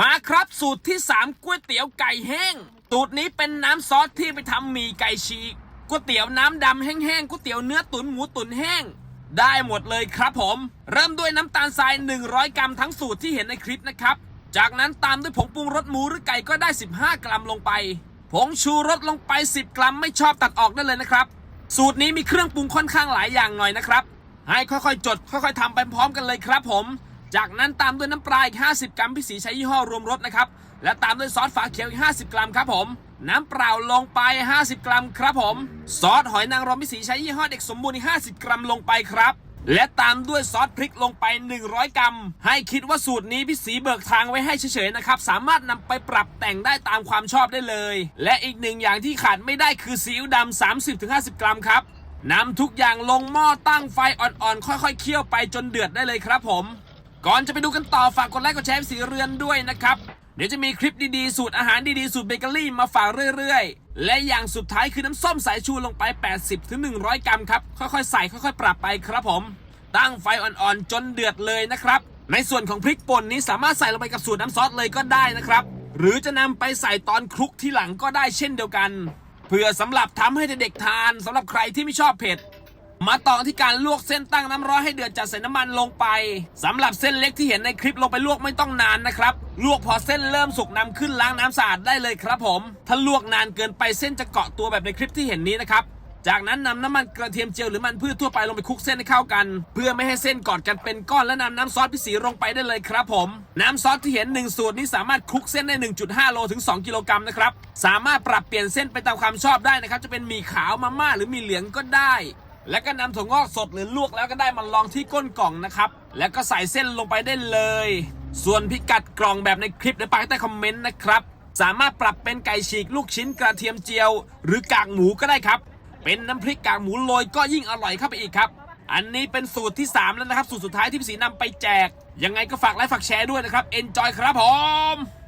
มาครับสูตรที่ 3ก๋วยเตี๋ยวไก่แห้ง สูตรนี้เป็นน้ำซอสที่ไปทำหมี่ไก่ฉีกก๋วยเตี๋ยวน้ำดำแห้งๆก๋วยเตี๋ยวเนื้อตุ๋นหมูตุ๋นแห้ง ได้หมดเลยครับผม เริ่มด้วยน้ำตาลทราย 100 กรัมทั้งสูตรที่เห็นในคลิปนะครับ จากนั้นตามด้วยผงปรุงรสหมูหรือไก่ก็ได้ 15 กรัมลงไป ผงชูรสลงไป 10 กรัมไม่ชอบตัดออกได้เลยนะครับ สูตรนี้มีเครื่องปรุงค่อนข้างหลายอย่างหน่อยนะครับ ให้ค่อยๆ จด ค่อย ๆทำไปพร้อมกันเลยครับผม จากนั้นตามด้วยน้ำปลาอีก 50 กรัมพี่สีใช้ยี่ห้อรวมรสนะครับ และตามด้วยซอสฝาเขียวอีก 50 กรัมครับผม น้ำเปล่าลงไป 50 กรัมครับผม ซอสหอยนางรมพี่สีใช้ยี่ห้อเด็กสมบูรณ์อีก 50 กรัมลงไปครับ และตามด้วยซอสพริกลงไป 100 กรัม ให้คิดว่าสูตรนี้พี่สีเบิกทางไว้ให้เฉยๆนะครับ สามารถนำไปปรับแต่งได้ตามความชอบได้เลย และอีกหนึ่งอย่างที่ขาดไม่ได้คือซีอิ๊วดำ30-50 กรัมครับนำทุกอย่างลงหม้อตั้งไฟอ่อนๆ ค่อยๆ เคี่ยวไปจนเดือดได้เลยครับผม ก่อนจะไปดูกันต่อฝากกดไลค์กดแชร์สีเรือนด้วยนะครับ เดี๋ยวจะมีคลิปดีๆ สูตรอาหารดีๆ สูตรเบเกอรี่มาฝากเรื่อยๆ และอย่างสุดท้ายคือน้ำส้มสายชูลงไป 80-100 กรัมครับ ค่อยๆ ใส่ค่อยๆ ปรับไปครับผม ตั้งไฟอ่อนๆ จนเดือดเลยนะครับ ในส่วนของพริกป่นนี้สามารถใส่ลงไปกับสูตรน้ำซอสเลยก็ได้นะครับ หรือจะนำไปใส่ตอนคลุกที่หลังก็ได้เช่นเดียวกันเพื่อสำหรับทำให้เด็กๆทานสำหรับใครที่ไม่ชอบเผ็ด มาต่อที่การลวกเส้นตั้งน้ำร้อนให้เดือดจัดใส่น้ำมันลงไปสำหรับเส้นเล็กที่เห็นในคลิปลงไปลวกไม่ต้องนานนะครับลวกพอเส้นเริ่มสุกนำขึ้นล้างน้ำสะอาดได้เลยครับผม ถ้าลวกนานเกินไปเส้นจะเกาะตัวแบบในคลิปที่เห็นนี้นะครับจากนั้นนำน้ำมันกระเทียมเจียวหรือมันพืชทั่วไปลงไปคลุกเส้นให้เข้ากัน เพื่อไม่ให้เส้นกอดกันเป็นก้อนและนำน้ำซอสพิสีลงไปได้เลยครับผม น้ำซอสที่เห็นหนึ่งสูตรนี้สามารถคลุกเส้นได้ 1.5 โลถึง 2 กิโลกรัมนะครับ สามารถปรับเปลี่ยนเส้นไปตามความชอบได้นะครับ จะเป็นหมี่ขาวมาม่าหรือหมี่เหลืองก็ได้ แล้วก็นำถั่วงอกสดหรือลวกแล้วก็ได้มาลองที่ก้นกล่องนะครับ แล้วก็ใส่เส้นลงไปได้เลย ส่วนพิกัดกล่องแบบในคลิปในปากใต้คอมเมนต์นะครับ สามารถปรับเป็นไก่ฉีกลูกชิ้นกระเทียมเจียว หรือกากหมูก็ได้ครับ เป็นน้ำพริกกากหมูโรยก็ยิ่งอร่อยเข้าไปอีกครับ อันนี้เป็นสูตรที่ 3 แล้วนะครับ สูตรสุดท้ายที่พี่สีนำไปแจก ยังไงก็ฝากไลค์ฝากแชร์ด้วยนะครับ เอนจอยครับผม